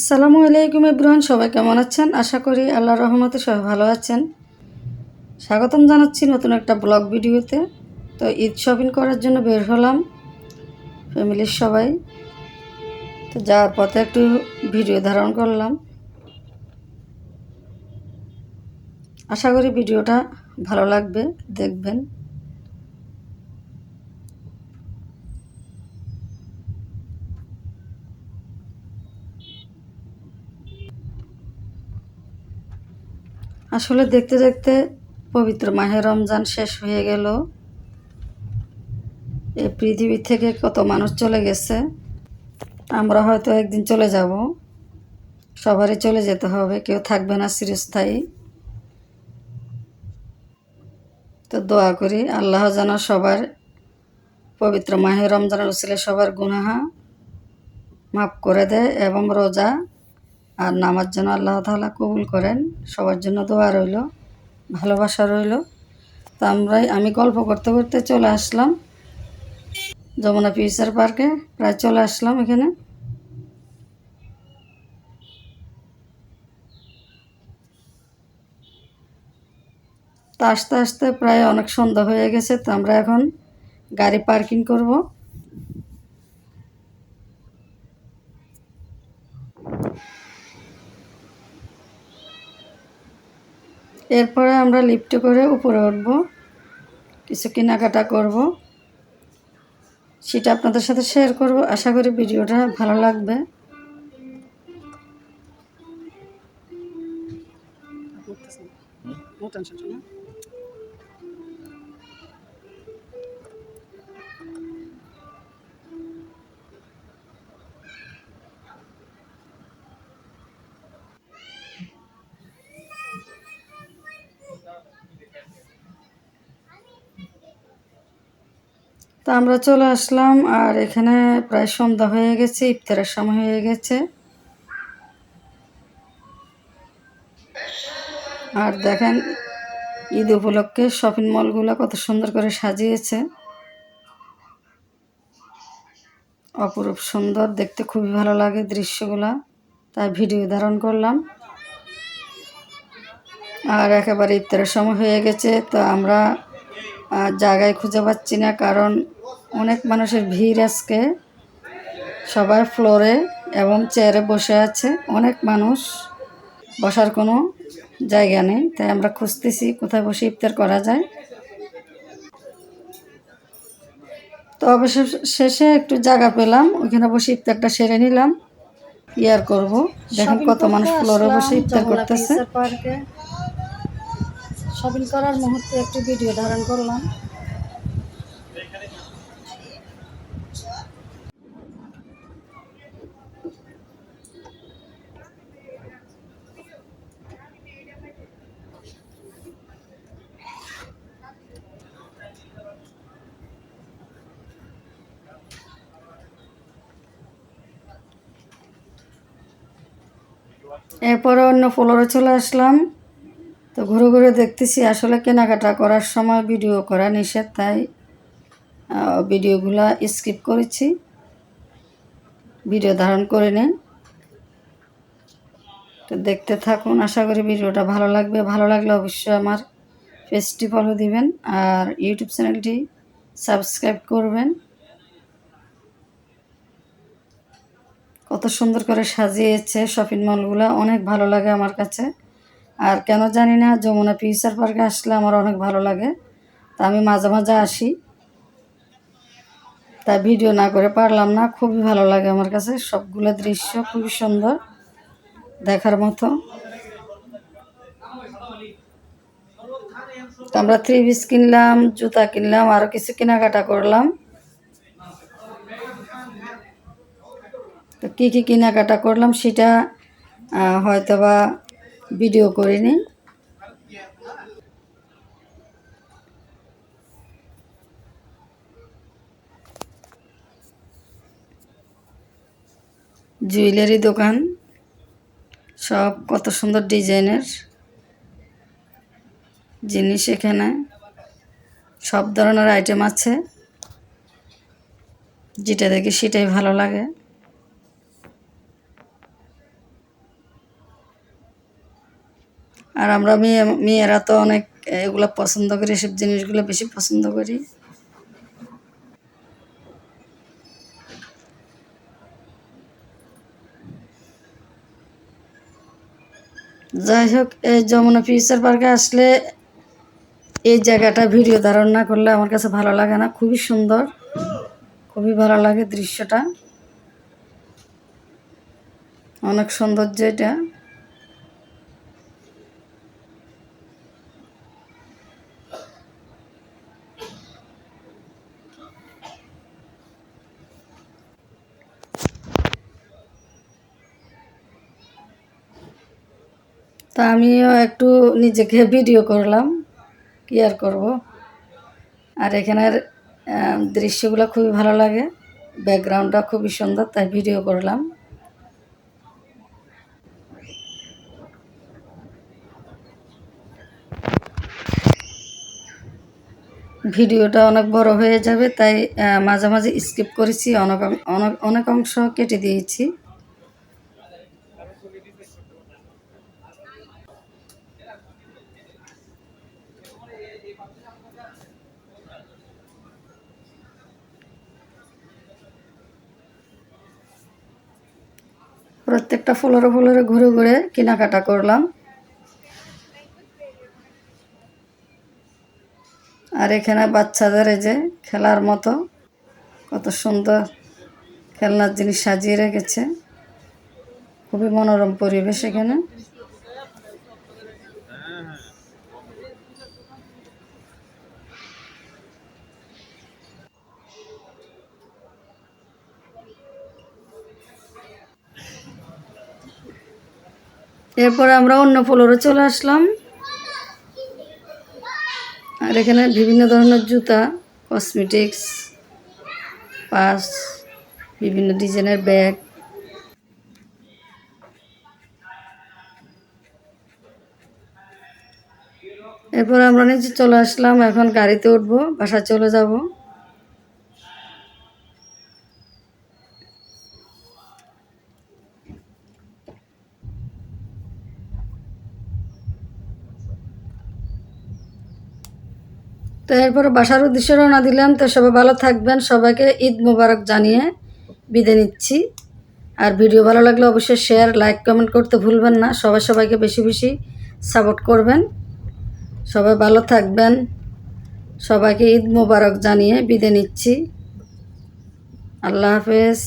আসসালামু আলাইকুম ইব্রাহিম সবাই কেমন আছেন? আশা করি আল্লাহ রহমতে সবাই ভালো আছেন। স্বাগতম জানাচ্ছি নতুন একটা ব্লগ ভিডিওতে। তো ঈদ শপিং করার জন্য বের হলাম, ফ্যামিলির সবাই। তো যাওয়ার পথে একটু ভিডিও ধারণ করলাম। আশা করি ভিডিওটা ভালো লাগবে, দেখবেন। আসলে দেখতে দেখতে পবিত্র মাহে রমজান শেষ হয়ে গেল। এ পৃথিবী থেকে কত মানুষ চলে গেছে, আমরা হয়তো একদিন চলে যাব। সবারই চলে যেতে হবে, কেউ থাকবে না চিরস্থায়ী। তো দোয়া করি, আল্লাহ যেন সবার পবিত্র মাহে রমজানের উসিলে সবার গুনাহা মাফ করে দেয় এবং রোজা আর নামাজ যেন আল্লাহ তাআলা কবুল করেন, সবার জন্য দোয়া রইল, ভালোবাসা রইল। তো আমরাই, আমি গল্প করতে করতে চলে আসলাম যমুনা ফিউচার পার্কে, প্রায় চলে আসলাম এখানে। তো আস্তে আস্তে প্রায় অনেক সন্ধ্যা হয়ে গেছে, তো আমরা এখন গাড়ি পার্কিং করব। এরপরে আমরা লিফটে করে উপরে উঠব। কিছু কেনাকাটা করব। সেটা আপনাদের সাথে শেয়ার করব। আশা করি ভিডিওটা ভালো লাগবে। তো আমরা চলে আসলাম, আর এখানে প্রায় সন্ধ্যা হয়ে গেছে, ইফতারের সময় হয়ে গেছে। আর দেখেন, ঈদ উপলক্ষে শপিং মলগুলো কত সুন্দর করে সাজিয়েছে। অপরূপ সুন্দর, দেখতে খুবই ভালো লাগে দৃশ্যগুলা, তাই ভিডিও ধারণ করলাম। আর একেবারে ইফতারের সময় হয়ে গেছে, তো আমরা জায়গায় খুঁজে পাচ্ছি না, কারণ অনেক মানুষের ভিড় আজকে। সবাই ফ্লোরে এবং চেয়ারে বসে আছে অনেক মানুষ। বসার কোনো জায়গা নেই তাই আমরা খুঁজতেছি কোথায় বসে ইফতার করা যায়। তো অবশ্য শেষে একটু জায়গা পেলাম ওইখানে বসে ইফতারটা সেরে নিলাম। ইয়ার করব দেখেন কত মানুষ ফ্লোরে বসে ইফতার করতেছে। শপিং করার মুহূর্তে একটি ভিডিও ধারণ করলাম। এরপরে অন্য ফ্লোরে চলে আসলাম। তো ঘুরে ঘুরে দেখতেছি আসলে কেনাকাটা করার সময় ভিডিও করা নিষেধ, তাই ভিডিওগুলো স্কিপ করেছি। ভিডিও ধারণ করে নিন। তো দেখতে থাকুন, আশা করি ভিডিওটা ভালো লাগবে। ভালো লাগলে অবশ্যই আমার পেজটি ফলো দিবেন আর ইউটিউব চ্যানেলটি সাবস্ক্রাইব করবেন। কত সুন্দর করে সাজিয়েছে শপিং মলগুলো অনেক ভালো লাগে আমার কাছে। আর কেন জানি না, যমুনা ফিউচার পার্কে আসলে আমার অনেক ভালো লাগে। তা আমি মাঝে মাঝে আসি। তা ভিডিও না করে পারলাম না, খুবই ভালো লাগে আমার কাছে। সবগুলো দৃশ্য খুবই সুন্দর দেখার মতো। আমরা থ্রি পিস কিনলাম, জুতা কিনলাম আরও কিছু কেনাকাটা করলাম। তো কী কী কেনাকাটা করলাম সেটা হয়তো বা ভিডিও করিনি জুয়েলারি দোকান, সব কত সুন্দর ডিজাইনের জিনিস এখানে, সব ধরনের আইটেম আছে। যেটা দেখি সেটাই ভালো লাগে। আর আমরা মেয়ে, মেয়েরা তো অনেক, এগুলো পছন্দ করি, এসব জিনিসগুলো বেশি পছন্দ করি। যাই হোক, এই যমুনা ফিউচার পার্কে আসলে এই জায়গাটা ভিডিও ধারণ না করলে আমার কাছে ভালো লাগে না। খুবই সুন্দর, খুবই ভালো লাগে দৃশ্যটা। অনেক সৌন্দর্য এটা। তা আমিও একটু নিজেকে ভিডিও করলাম কি আর করব? আর এখানের দৃশ্যগুলো খুবই ভালো লাগে ব্যাকগ্রাউন্ডটা খুবই সুন্দর তাই ভিডিও করলাম। ভিডিওটা অনেক বড় হয়ে যাবে তাই আহ, মাঝে মাঝে স্কিপ করেছি অনেক অনেক অনেক অংশ কেটে দিয়েছি। প্রত্যেকটা ফ্লোরে ফ্লোরে ঘুরে ঘুরে কেনাকাটা করলাম। আর এখানে বাচ্চাদের এই যে খেলার মতো, কত সুন্দর খেলনার জিনিস সাজিয়ে রেখেছে। খুবই মনোরম পরিবেশ এখানে। এরপরে আমরা অন্য ফ্লোরে চলে আসলাম। আর এখানে বিভিন্ন ধরনের জুতা কসমেটিক্স পার্স বিভিন্ন ডিজাইনের ব্যাগ। এরপর আমরা নিচে চলে আসলাম, এখন গাড়িতে উঠবো বাসা চলে যাব। তো এরপর বাসার উদ্দেশ্যে রওনা দিলাম। তো সবাই ভালো থাকবেন। সবাইকে ঈদ মোবারক জানিয়ে বিদায় নিচ্ছি। আর ভিডিও ভালো লাগলে অবশ্যই শেয়ার লাইক কমেন্ট করতে ভুলবেন না। সবাই সবাইকে বেশি বেশি সাপোর্ট করবেন। সবাই ভালো থাকবেন। সবাইকে ঈদ মোবারক জানিয়ে বিদায় নিচ্ছি। আল্লাহ হাফেজ।